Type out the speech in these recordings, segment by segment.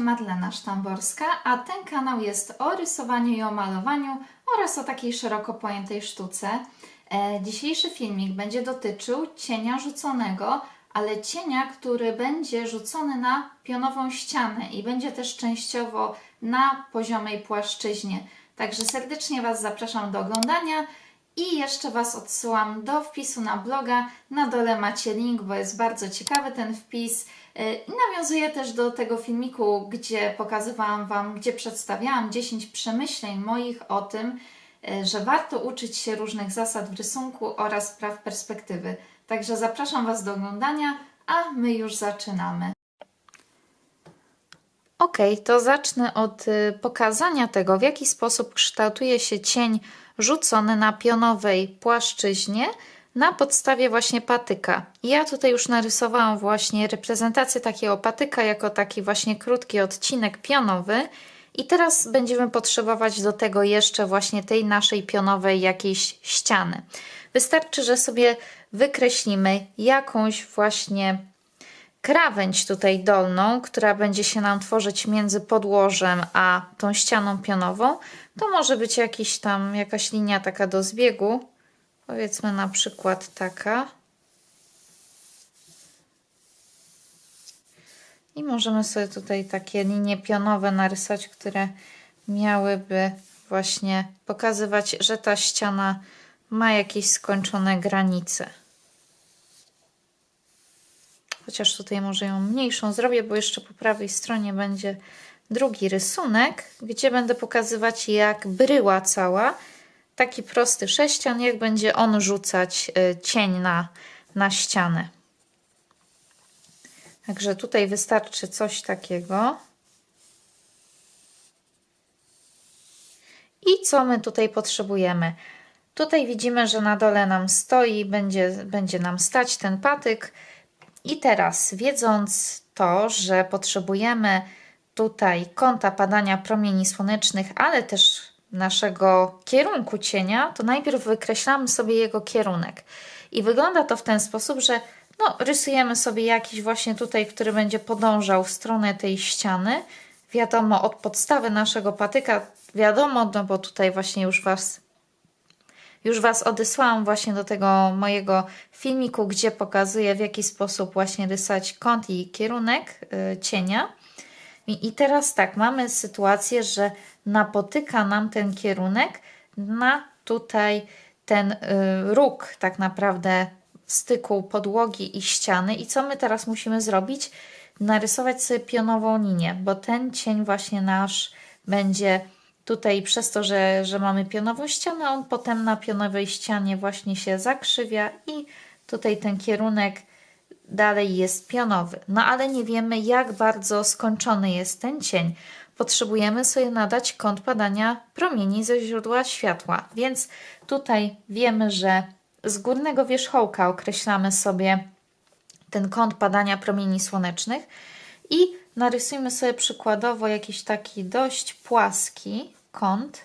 się Madlena Sztamborska, a ten kanał jest o rysowaniu i o malowaniu oraz o takiej szeroko pojętej sztuce. E, dzisiejszy filmik będzie dotyczył cienia rzuconego, ale cienia, który będzie rzucony na pionową ścianę i będzie też częściowo na poziomej płaszczyźnie. Także serdecznie Was zapraszam do oglądania i jeszcze Was odsyłam do wpisu na bloga. Na dole macie link, bo jest bardzo ciekawy ten wpis. I nawiązuję też do tego filmiku, gdzie pokazywałam Wam, gdzie przedstawiałam 10 przemyśleń moich o tym, yy, że warto uczyć się różnych zasad w rysunku oraz praw perspektywy. Także zapraszam Was do oglądania, a my już zaczynamy. Ok, to zacznę od y, pokazania tego, w jaki sposób kształtuje się cień rzucony na pionowej płaszczyźnie na podstawie właśnie patyka. Ja tutaj już narysowałam właśnie reprezentację takiego patyka jako taki właśnie krótki odcinek pionowy i teraz będziemy potrzebować do tego jeszcze właśnie tej naszej pionowej jakiejś ściany. Wystarczy, że sobie wykreślimy jakąś właśnie krawędź tutaj dolną, która będzie się nam tworzyć między podłożem a tą ścianą pionową, to może być jakiś tam, jakaś linia taka do zbiegu. Powiedzmy na przykład taka. I możemy sobie tutaj takie linie pionowe narysować, które miałyby właśnie pokazywać, że ta ściana ma jakieś skończone granice. Chociaż tutaj może ją mniejszą zrobię, bo jeszcze po prawej stronie będzie drugi rysunek, gdzie będę pokazywać jak bryła cała, taki prosty sześcian, jak będzie on rzucać y, cień na, na ścianę. Także tutaj wystarczy coś takiego. I co my tutaj potrzebujemy? Tutaj widzimy, że na dole nam stoi, będzie, będzie nam stać ten patyk. I teraz, wiedząc to, że potrzebujemy tutaj kąta padania promieni słonecznych, ale też naszego kierunku cienia, to najpierw wykreślamy sobie jego kierunek. I wygląda to w ten sposób, że no, rysujemy sobie jakiś właśnie tutaj, który będzie podążał w stronę tej ściany. Wiadomo, od podstawy naszego patyka, wiadomo, no bo tutaj właśnie już Was już Was odesłałam właśnie do tego mojego filmiku, gdzie pokazuję w jaki sposób właśnie rysować kąt i kierunek y, cienia. I, I teraz tak, mamy sytuację, że napotyka nam ten kierunek na tutaj ten y, róg tak naprawdę styku podłogi i ściany. I co my teraz musimy zrobić? Narysować sobie pionową linię, bo ten cień właśnie nasz będzie tutaj przez to, że, że mamy pionową ścianę, on potem na pionowej ścianie właśnie się zakrzywia i tutaj ten kierunek dalej jest pionowy. No ale nie wiemy, jak bardzo skończony jest ten cień. Potrzebujemy sobie nadać kąt padania promieni ze źródła światła, więc tutaj wiemy, że z górnego wierzchołka określamy sobie ten kąt padania promieni słonecznych i narysujmy sobie przykładowo jakiś taki dość płaski kąt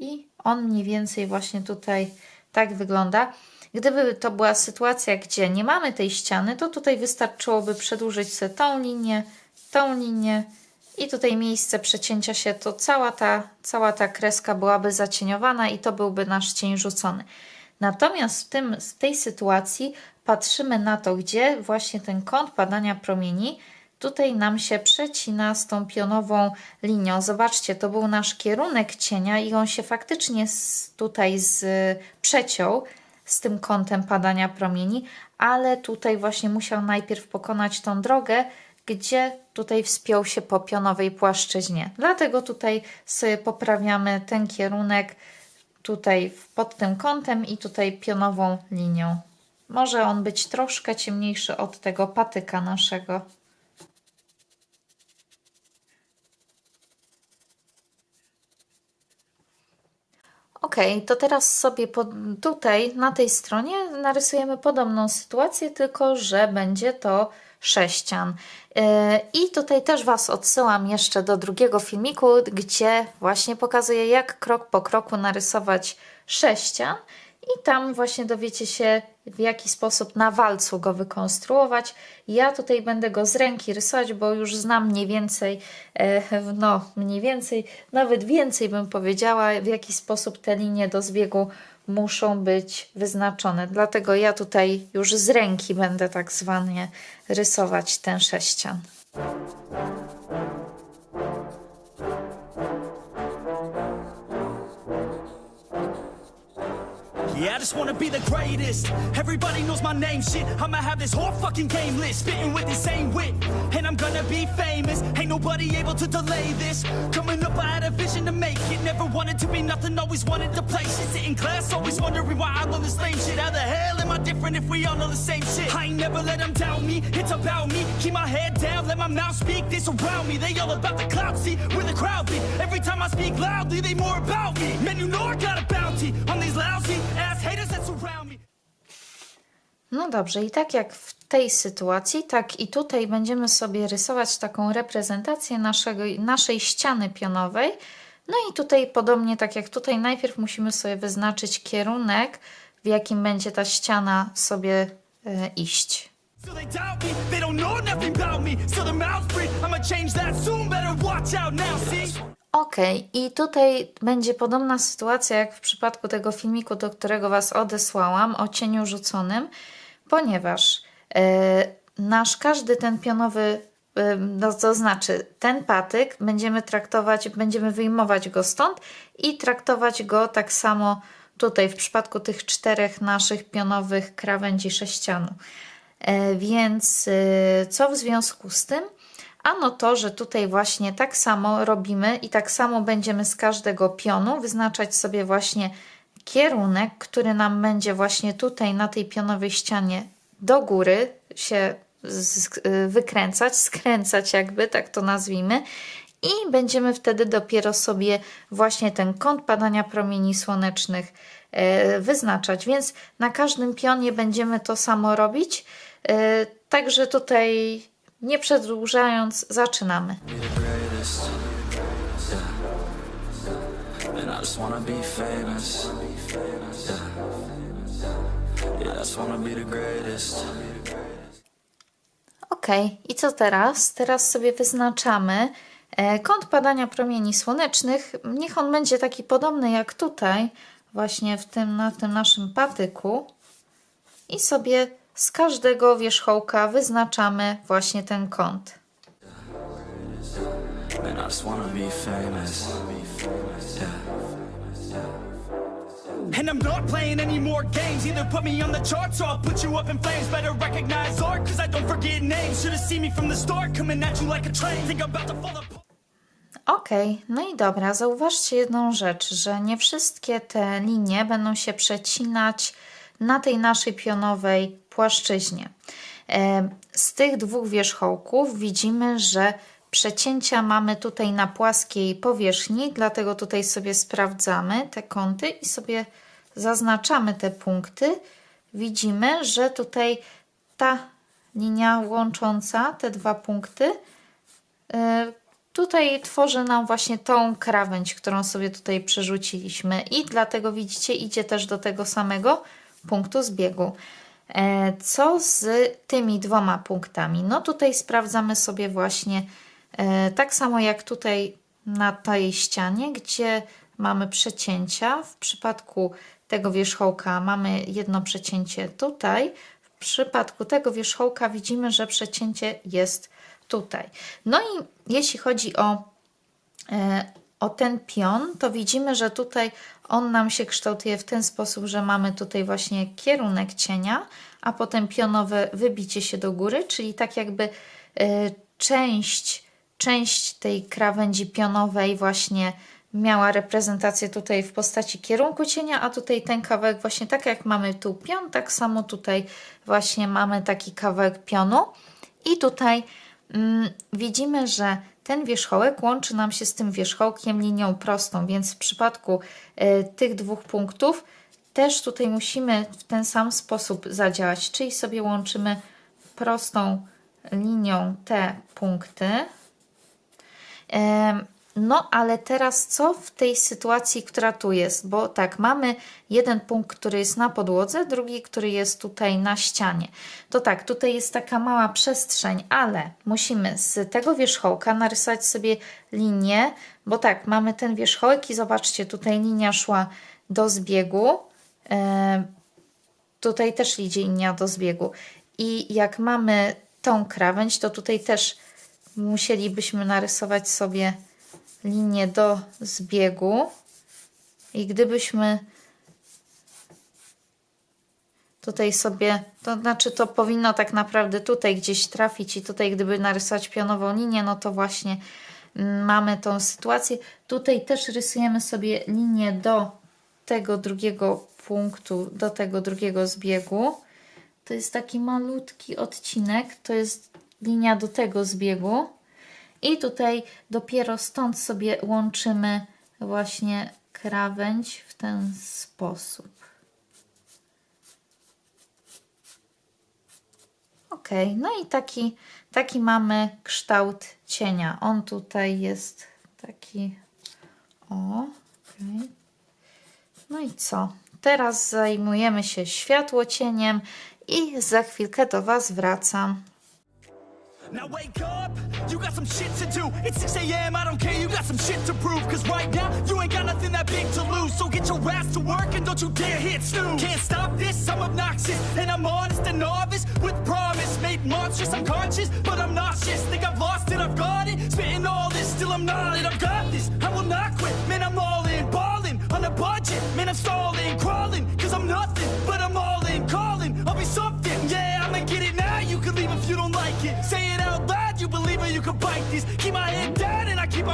i on mniej więcej właśnie tutaj tak wygląda. Gdyby to była sytuacja, gdzie nie mamy tej ściany, to tutaj wystarczyłoby przedłużyć sobie tą linię, tą linię i tutaj miejsce przecięcia się, to cała ta, cała ta kreska byłaby zacieniowana i to byłby nasz cień rzucony. Natomiast w, tym, w tej sytuacji patrzymy na to, gdzie właśnie ten kąt padania promieni tutaj nam się przecina z tą pionową linią. Zobaczcie, to był nasz kierunek cienia i on się faktycznie tutaj z, przeciął z tym kątem padania promieni, ale tutaj właśnie musiał najpierw pokonać tą drogę, gdzie tutaj wspiął się po pionowej płaszczyźnie. Dlatego tutaj sobie poprawiamy ten kierunek tutaj pod tym kątem i tutaj pionową linią. Może on być troszkę ciemniejszy od tego patyka naszego. Ok, to teraz sobie pod, tutaj na tej stronie narysujemy podobną sytuację, tylko że będzie to sześcian. Yy, I tutaj też Was odsyłam jeszcze do drugiego filmiku, gdzie właśnie pokazuję, jak krok po kroku narysować sześcian. I tam właśnie dowiecie się, w jaki sposób na walcu go wykonstruować. Ja tutaj będę go z ręki rysować, bo już znam mniej więcej, e, no mniej więcej, nawet więcej bym powiedziała, w jaki sposób te linie do zbiegu muszą być wyznaczone. Dlatego ja tutaj już z ręki będę tak zwanie rysować ten sześcian. Yeah, I just wanna be the greatest. Everybody knows my name, shit. I'ma have this whole fucking game list, spitting with the same wit. And I'm gonna be famous. Ain't nobody able to delay this. Coming up, I had a vision to make it. Never wanted to be nothing, always wanted to play shit. Sit in class, always wondering why I love this lame shit. How the hell am I different if we all know the same shit? I ain't never let them down me, it's about me. Keep my head down, let my mouth speak. This around me, they all about the clout, see where the crowd be. Every time I speak loudly, they more about me. Man, you know I got a bounty on these lousy No dobrze, i tak jak w tej sytuacji, tak i tutaj będziemy sobie rysować taką reprezentację naszego, naszej ściany pionowej. No i tutaj podobnie tak jak tutaj, najpierw musimy sobie wyznaczyć kierunek, w jakim będzie ta ściana sobie e, iść. So they doubt me, they don't know nothing about me. Still their mouth free, I'ma change that soon. Better watch out now, see? Ok, i tutaj będzie podobna sytuacja jak w przypadku tego filmiku, do którego Was odesłałam o cieniu rzuconym, ponieważ e, nasz każdy ten pionowy, e, no, to znaczy ten patyk będziemy traktować, będziemy wyjmować go stąd i traktować go tak samo tutaj w przypadku tych czterech naszych pionowych krawędzi sześcianu. E, więc e, co w związku z tym? Ano to, że tutaj właśnie tak samo robimy i tak samo będziemy z każdego pionu wyznaczać sobie właśnie kierunek, który nam będzie właśnie tutaj na tej pionowej ścianie do góry się y, wykręcać, skręcać jakby, tak to nazwijmy. I będziemy wtedy dopiero sobie właśnie ten kąt padania promieni słonecznych e, wyznaczać. Więc na każdym pionie będziemy to samo robić. E, Także tutaj nie przedłużając, zaczynamy. Ok, i co teraz? Teraz sobie wyznaczamy e, kąt padania promieni słonecznych. Niech on będzie taki podobny jak tutaj, właśnie w tym, na tym naszym patyku. I sobie z każdego wierzchołka wyznaczamy właśnie ten kąt. And I'm not playing any more games. Either put me on the charts or I'll put you up in flames. Better recognize art, cause I don't forget names. Should've seen me from the start, coming at you like a train. Think I'm about to fall apart. Ok, no i dobra, zauważcie jedną rzecz, że nie wszystkie te linie będą się przecinać na tej naszej pionowej płaszczyźnie. E, Z tych dwóch wierzchołków widzimy, że przecięcia mamy tutaj na płaskiej powierzchni, dlatego tutaj sobie sprawdzamy te kąty i sobie zaznaczamy te punkty. Widzimy, że tutaj ta linia łącząca te dwa punkty E, Tutaj tworzy nam właśnie tą krawędź, którą sobie tutaj przerzuciliśmy i dlatego widzicie idzie też do tego samego punktu zbiegu. E, Co z tymi dwoma punktami? No tutaj sprawdzamy sobie właśnie e, tak samo jak tutaj na tej ścianie, gdzie mamy przecięcia. W przypadku tego wierzchołka mamy jedno przecięcie tutaj. W przypadku tego wierzchołka widzimy, że przecięcie jest tutaj. No i jeśli chodzi o, e, o ten pion, to widzimy, że tutaj on nam się kształtuje w ten sposób, że mamy tutaj właśnie kierunek cienia, a potem pionowe wybicie się do góry, czyli tak jakby e, część, część tej krawędzi pionowej właśnie miała reprezentację tutaj w postaci kierunku cienia, a tutaj ten kawałek właśnie tak jak mamy tu pion, tak samo tutaj właśnie mamy taki kawałek pionu. I tutaj mm, widzimy, że ten wierzchołek łączy nam się z tym wierzchołkiem linią prostą, więc w przypadku e, tych dwóch punktów też tutaj musimy w ten sam sposób zadziałać, czyli sobie łączymy prostą linią te punkty. No, ale teraz co w tej sytuacji, która tu jest? Bo tak, mamy jeden punkt, który jest na podłodze, drugi, który jest tutaj na ścianie. To tak, tutaj jest taka mała przestrzeń, ale musimy z tego wierzchołka narysować sobie linię, bo tak, mamy ten wierzchołek i zobaczcie, tutaj linia szła do zbiegu. E, tutaj też idzie linia do zbiegu. I jak mamy tą krawędź, to tutaj też musielibyśmy narysować sobie linię do zbiegu. I gdybyśmy tutaj sobie, to znaczy to powinno tak naprawdę tutaj gdzieś trafić i tutaj gdyby narysować pionową linię, no to właśnie mm, mamy tą sytuację. Tutaj też rysujemy sobie linię do tego drugiego punktu, do tego drugiego zbiegu. To jest taki malutki odcinek, to jest linia do tego zbiegu. I tutaj dopiero stąd sobie łączymy właśnie krawędź w ten sposób. Ok, no i taki, taki mamy kształt cienia. On tutaj jest taki. O, okej. No i co? Teraz zajmujemy się światłocieniem i za chwilkę do Was wracam. Now wake up, you got some shit to do. It's 6 a.m., I don't care, you got some shit to prove. Cause right now, you ain't got nothing that big to lose. So get your ass to work and don't you dare hit snooze. Can't stop this, I'm obnoxious. And I'm honest and novice with promise. Made monstrous, I'm conscious, but I'm nauseous. Think I've lost it, I've got it. Spitting all this, still I'm not it. I've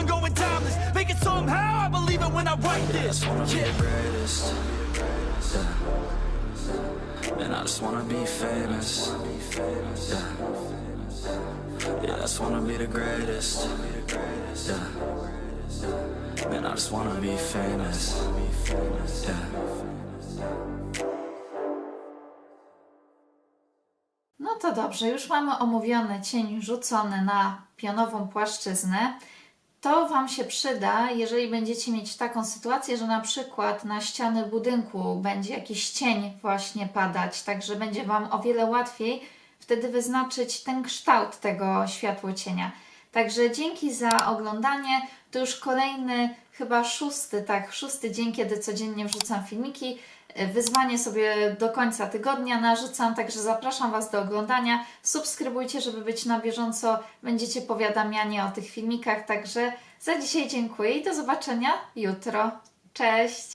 on going timeless. Make it somehow, I believe it when I write this. wanna be Yeah. the greatest. Yeah. And I just wanna be famous. Yeah. Yeah, I just wanna be the greatest. Yeah. Man, I just wanna be famous. Yeah. No to dobrze, już mamy omówiony cień rzucony na pionową płaszczyznę. To Wam się przyda, jeżeli będziecie mieć taką sytuację, że na przykład na ściany budynku będzie jakiś cień właśnie padać, także będzie Wam o wiele łatwiej wtedy wyznaczyć ten kształt tego światłocienia. Także dzięki za oglądanie. To już kolejny, chyba szósty, tak, szósty dzień, kiedy codziennie wrzucam filmiki. Wyzwanie sobie do końca tygodnia narzucam, także zapraszam Was do oglądania. Subskrybujcie, żeby być na bieżąco. Będziecie powiadamiani o tych filmikach. Także za dzisiaj dziękuję i do zobaczenia jutro. Cześć!